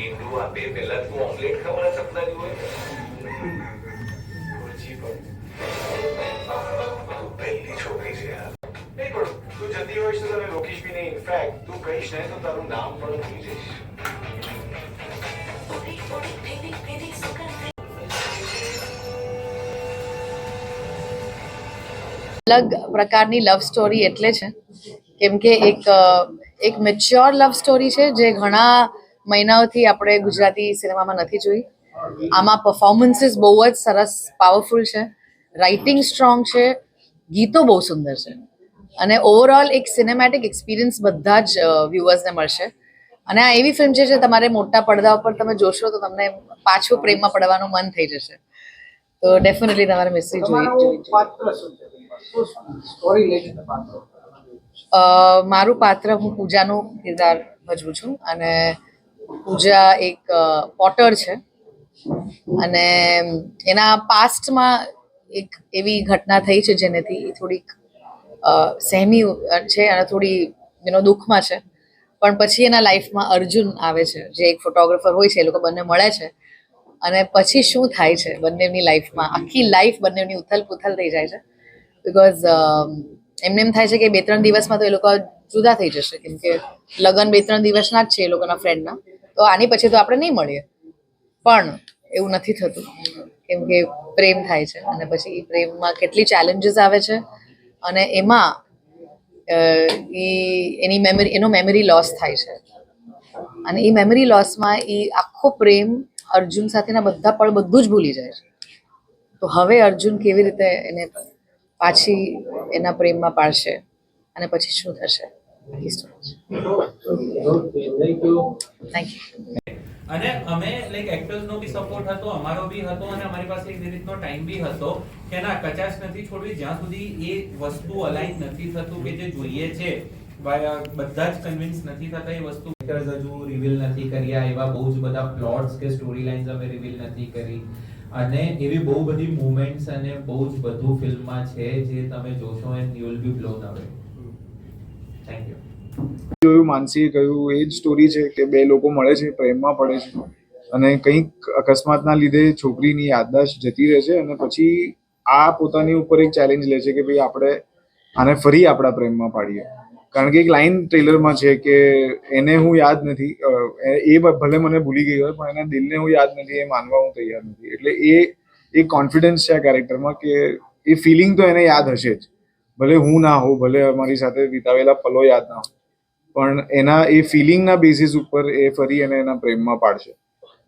બે પહેલા તું ઓમલેટ ખાવાના સપના જુએ ગુરુજી પણ. પહેલી છોકરી છે યાર. નહીં પણ તું જતી હોઈશ તો તને રોકીશ બી નહીં. ઇનફેક્ટ તું કહીશ નહીં તો તારું નામ પણ ભૂલી જઈશ અલગ પ્રકારની લવ સ્ટોરી એટલે છે. કેમ કે એક એક મેચ્યોર લવ સ્ટોરી છે જે ઘણા મહિનાઓથી આપણે ગુજરાતી સિનેમામાં નથી જોઈ. આમાં પરફોર્મન્સીસ બહુ જ સરસ પાવરફુલ છે. રાઇટિંગ સ્ટ્રોંગ છે. ગીતો બહુ સુંદર છે. અને ઓવરઓલ એક સિનેમેટિક એક્સપિરિયન્સ બધા જ વ્યુઅર્સને મળશે. અને આ એવી ફિલ્મ છે જે તમારે મોટા પડદા ઉપર તમે જોશો તો તમને પાછું પ્રેમમાં પડવાનું મન થઈ જશે. તો ડેફિનેટલી તમારે મેસેજ જોઈ જોઈ તમારું પાત્ર શું છે? શું સ્ટોરી લે છે તે પાત્ર અ, મારું પાત્ર હું પૂજાનું કિરદાર ભજવું છું. અને પૂજા એક પોટર છે. અને એના પાસ્ટમાં એક એવી ઘટના થઈ છે જેનેથી થોડીક સહેમી છે અને થોડી એનો દુઃખમાં છે. પણ પછી એના લાઈફમાં અર્જુન આવે છે, જે એક ફોટોગ્રાફર હોય છે, એ લોકો બંને મળે છે. અને પછી શું થાય છે બંનેની લાઈફમાં? આખી લાઈફ બંનેની ઉથલ પુથલ થઈ જાય છે. બિકોઝ એમને એમ થાય છે કે બે ત્રણ દિવસમાં તો એ લોકો જુદા થઈ જશે. કેમ કે લગ્ન બે ત્રણ દિવસના જ છે એ લોકોના ફ્રેન્ડના તો આની પછી તો આપણે નહીં મળીએ. પણ એવું નથી થતું. કેમ કે પ્રેમ થાય છે અને પછી એ પ્રેમમાં કેટલી ચેલેન્જીસ આવે છે અને એમાં એની મેમરી એનો મેમરી લોસ થાય છે. અને એ મેમરી લોસમાં એ આખો પ્રેમ અર્જુન સાથેના બધા પળ બધું જ ભૂલી જાય છે. તો હવે અર્જુન કેવી રીતે એને પાછી એના પ્રેમમાં પાડશે અને પછી શું થશે? થેન્ક યુ અને અમે લાઈક એક્ટર્સ નો બી સપોર્ટ હતો, અમારો બી હતો, અને અમારી પાસે એક રીતનો ટાઈમ બી હતો કે ના, કચાશ નથી છોડવી, જ્યાં સુધી એ વસ્તુ અલાઈન નથી થતું કે જે જોઈએ છે બધા જ કન્વિન્સ નથી થતા એ વસ્તુ. હજુ રિવીલ નથી કર્યા, એવા બહુ જ બધા પ્લોટ્સ કે સ્ટોરી લાઇન્સ અમે રિવીલ નથી કરી. અને એવી બહુ બધી મુમેન્ટ્સ અને બહુ જ બધું ફિલ્મમાં છે જે તમે જોશો and you will be blown away thank you જોયું માનસીએ કહ્યું, એ જ સ્ટોરી છે કે બે લોકો મળે છે, પ્રેમમાં પડે છે. અને કંઈક અકસ્માતના લીધે છોકરીની યાદદાશ્ત જતી રહે છે અને પછી આ પોતાની ઉપર એક ચેલેન્જ લે છે કે ભાઈ આપણે આને ફરી આપણા પ્રેમમાં પાડીએ. કારણ કે એક લાઈન ટ્રેલરમાં છે કે એને હું યાદ નથી એ ભલે મને ભૂલી ગઈ હોય, પણ એના દિલને હું યાદ નથી, એ માનવા હું તૈયાર નથી. એટલે એ એક કોન્ફિડન્સ છે આ કેરેક્ટરમાં કે એ ફિલિંગ તો એને યાદ હશે જ. ભલે હું ના હોઉં ભલે અમારી સાથે વિતાવેલા પલો યાદ ના હોય. પણ એના એ ફિલિંગના બેસિસ ઉપર એ ફરી એને એના પ્રેમમાં પાડશે.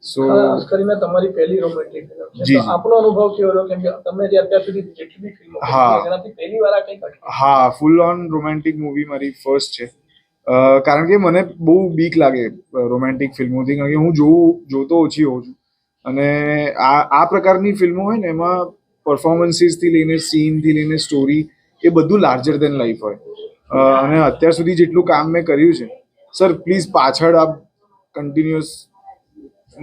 સો ખાસ કરીને તમારી પહેલી રોમેન્ટિક ફિલ્મ છે. આપણો અનુભવ કેવો રહ્યો? કેમ કે તમે જે અત્યાર સુધી જેટલી બી ફિલ્મો હા. એનાથી પહેલી વાર આ કંઈક હા ફૂલ ઓન રોમેન્ટિક મૂવી મારી ફર્સ્ટ છે. કારણ કે મને બહુ બીક લાગે રોમેન્ટિક ફિલ્મોથી કારણ કે હું જોઉં જોતો ઓછી હોઉં છું. અને આ આ પ્રકારની ફિલ્મો હોય ને એમાં પરફોર્મન્સીસથી લઈને સીનથી લઈને સ્ટોરી એ બધું લાર્જર દેન લાઈફ હોય. અને અત્યાર સુધી જેટલું કામ મેં કર્યું છે સર પ્લીઝ પાછળ આપ કન્ટિન્યુઅસ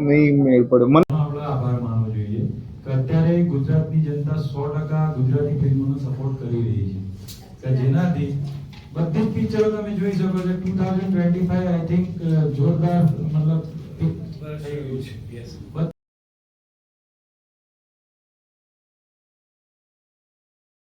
નહીં મેળ પડે. મને આભાર માનવો જોઈએ કે અત્યારે ગુજરાતની જનતા સો ટકા ગુજરાતી ફિલ્મોનો સપોર્ટ કરી રહી છે. કે જેનાથી બધી જ પિક્ચરો તમે જોઈ શકો છો. Two thousand twenty five I think જોરદાર મતલબ થઈ ગયું છે.